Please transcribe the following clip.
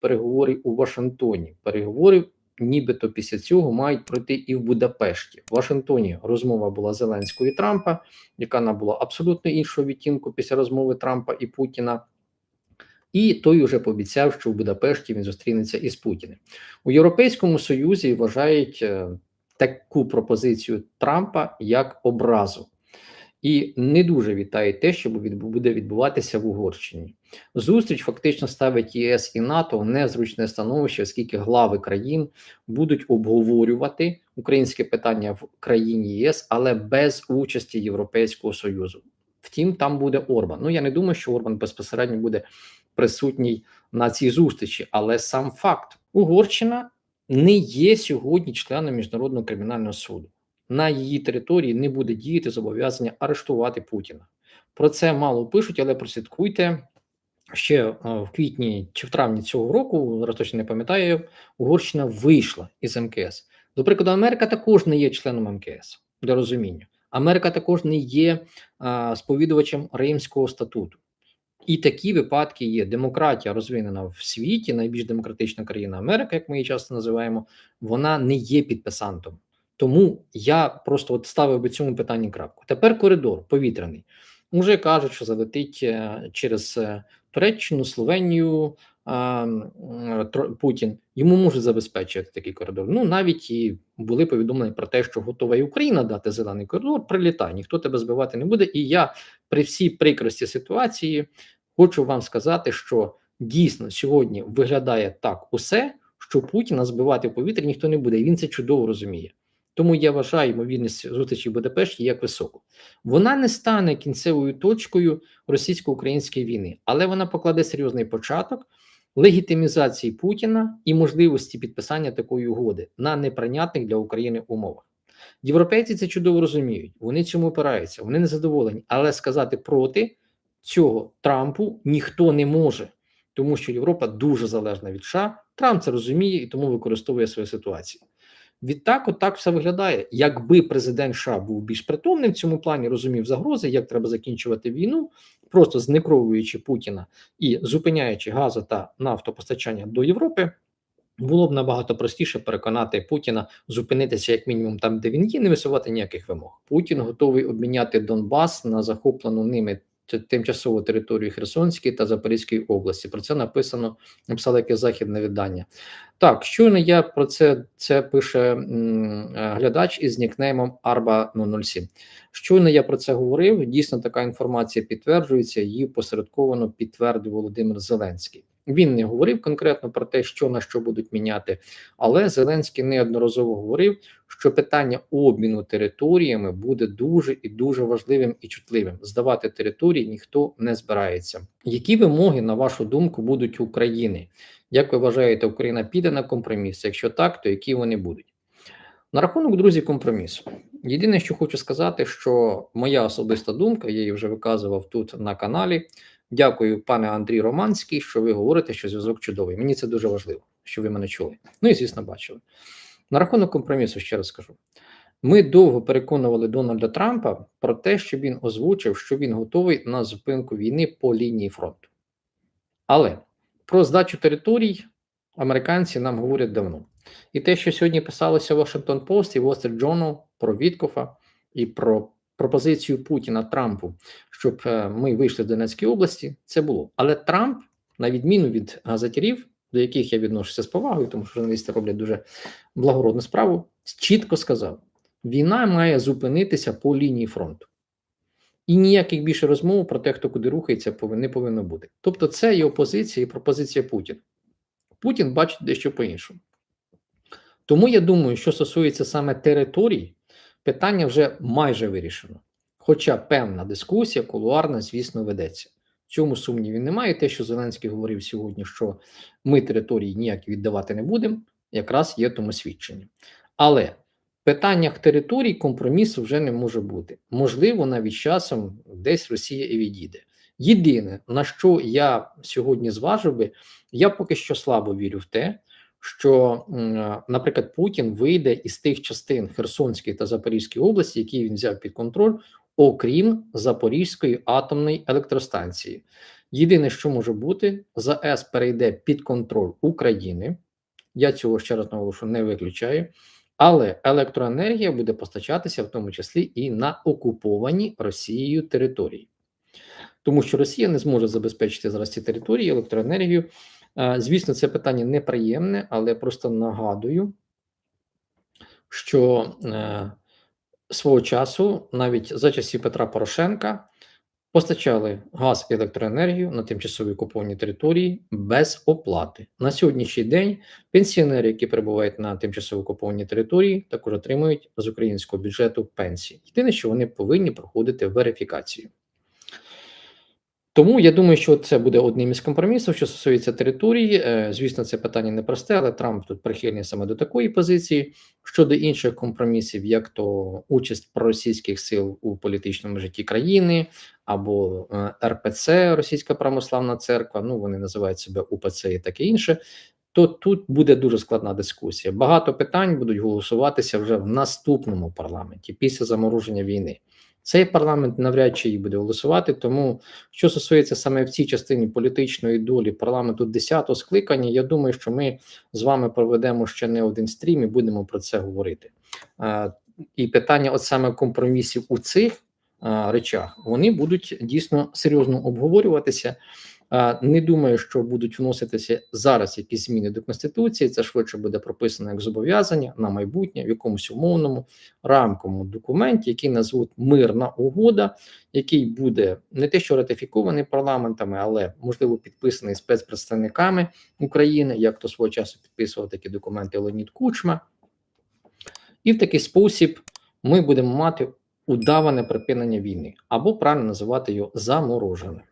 переговорів у Вашингтоні. Переговори, нібито після цього мають пройти і в Будапешті. В Вашингтоні розмова була Зеленського і Трампа, яка набула абсолютно іншого відтінку після розмови Трампа і Путіна. І той уже пообіцяв, що в Будапешті він зустрінеться із Путіним у Європейському Союзі. Вважають е, таку пропозицію Трампа як образу, і не дуже вітає те, що буде відбуватися в Угорщині. Зустріч фактично ставить ЄС і НАТО в незручне становище, оскільки глави країн будуть обговорювати українське питання в країні ЄС, але без участі Європейського союзу. Втім, там буде Орбан. Ну я не думаю, що Орбан безпосередньо буде присутній на цій зустрічі, але сам факт Угорщина не є сьогодні членом міжнародного кримінального суду. На її території не буде діяти зобов'язання арештувати Путіна. Про це мало пишуть, але прослідкуйте ще е, в квітні чи в травні цього року, зараз точно не пам'ятаю, Угорщина вийшла із МКС. До прикладу, Америка також не є членом МКС для розуміння. Америка також не є а, сповідувачем Римського статуту. І такі випадки є. Демократія розвинена в світі, найбільш демократична країна Америка, як ми її часто називаємо, вона не є підписантом. Тому я просто от ставив би цьому питанні крапку. Тепер коридор повітряний. Уже кажуть, що залетить е, через е, Туреччину, Словенію Путін. Йому можуть забезпечити такий коридор. Ну навіть і були повідомлення про те, що готова і Україна дати зелений коридор. Прилітай, ніхто тебе збивати не буде. І я при всій прикрості ситуації хочу вам сказати, що дійсно сьогодні виглядає так усе, що Путіна збивати в повітря ніхто не буде, і він це чудово розуміє. Тому я вважаю ймовірність зустрічі в Будапешті як високу. Вона не стане кінцевою точкою російсько-української війни, але вона покладе серйозний початок легітимізації Путіна і можливості підписання такої угоди на неприйнятних для України умовах. Європейці це чудово розуміють, вони цьому опираються, вони не задоволені, але сказати проти цього Трампу ніхто не може, тому що Європа дуже залежна від США. Трамп це розуміє і тому використовує свою ситуацію. Відтак, отак все виглядає. Якби президент США був більш притомним в цьому плані, розумів загрози, як треба закінчувати війну, просто знекровуючи Путіна і зупиняючи газу та нафтопостачання до Європи. Було б набагато простіше переконати Путіна зупинитися як мінімум там, де він є, не висувати ніяких вимог. Путін готовий обміняти Донбас на захоплену ними тимчасову територію Херсонської та Запорізької області. Про це написано написало яке західне видання. Так, щойно я про це це пише м, глядач із нікнеймом Арба 007. Щойно я про це говорив. Дійсно, така інформація підтверджується. Її посередковано підтвердив Володимир Зеленський. Він не говорив конкретно про те, що на що будуть міняти, але Зеленський неодноразово говорив, що питання обміну територіями буде дуже і дуже важливим і чутливим. Здавати території ніхто не збирається. Які вимоги, на вашу думку, будуть України? Як ви вважаєте, Україна піде на компроміс? Якщо так, то які вони будуть? На рахунок друзі, компромісу. Єдине, що хочу сказати, що моя особиста думка, я її вже виказував тут на каналі. Дякую, пане Андрій Романський, що ви говорите, що зв'язок чудовий. Мені це дуже важливо, що ви мене чули. Ну і звісно, бачили. На рахунок компромісу, ще раз скажу. Ми довго переконували Дональда Трампа про те, що він озвучив, що він готовий на зупинку війни по лінії фронту. Але про здачу територій американці нам говорять давно. І те, що сьогодні писалося в Washington Post і Wall Street Journal про Віткофа і про пропозицію Путіна Трампу, щоб е, ми вийшли з Донецької області, це було. Але Трамп, на відміну від газетярів, до яких я відношуся з повагою, тому що журналісти роблять дуже благородну справу, чітко сказав: війна має зупинитися по лінії фронту. І ніяких більше розмов про те, хто куди рухається, не повинно бути. Тобто, це є опозиція і пропозиція Путіна. Путін бачить дещо по-іншому. Тому я думаю, що стосується саме територій, питання вже майже вирішено. Хоча певна дискусія, кулуарна, звісно, ведеться. В цьому сумніві немає. Те, що Зеленський говорив сьогодні, що ми території ніякі віддавати не будемо, якраз є тому свідчення. Але в питаннях територій компромісу вже не може бути. Можливо, навіть часом десь Росія і відійде. Єдине, на що я сьогодні зважив би, я поки що слабо вірю в те, що, наприклад, Путін вийде із тих частин Херсонської та Запорізької області, які він взяв під контроль, окрім Запорізької атомної електростанції. Єдине, що може бути, ЗАЕС перейде під контроль України. Я цього ще раз наголошую, не виключаю. Але електроенергія буде постачатися в тому числі і на окуповані Росією території, тому що Росія не зможе забезпечити зараз ці території електроенергію. Е, Звісно, це питання неприємне, але просто нагадую, що е, свого часу, навіть за часів Петра Порошенка, постачали газ і електроенергію на тимчасові окуповані території без оплати. На сьогоднішній день пенсіонери, які перебувають на тимчасово окупованій території, також отримують з українського бюджету пенсії. Єдине, що вони повинні проходити верифікацію. Тому я думаю, що це буде одним із компромісів, що стосується території. Е, Звісно, це питання непросте, але Трамп тут прихильний саме до такої позиції. Щодо інших компромісів, як то участь проросійських сил у політичному житті країни або е, РПЦ, Російська православна церква, ну вони називають себе УПЦ і таке інше. То тут буде дуже складна дискусія. Багато питань будуть голосуватися вже в наступному парламенті після замороження війни. Цей парламент навряд чи її буде голосувати. Тому, що стосується саме в цій частині політичної долі парламенту 10-го скликання, я думаю, що ми з вами проведемо ще не один стрім і будемо про це говорити. І питання, от саме компромісів у цих речах, вони будуть дійсно серйозно обговорюватися. Не думаю, що будуть вноситися зараз якісь зміни до конституції. Це швидше буде прописано як зобов'язання на майбутнє в якомусь умовному рамковому документі, який назвуть мирна угода, який буде не те, що ратифікований парламентами, але можливо підписаний спецпредставниками України, як то свого часу підписував такі документи Леонід Кучма, і в такий спосіб ми будемо мати удаване припинення війни або правильно називати його заморожене.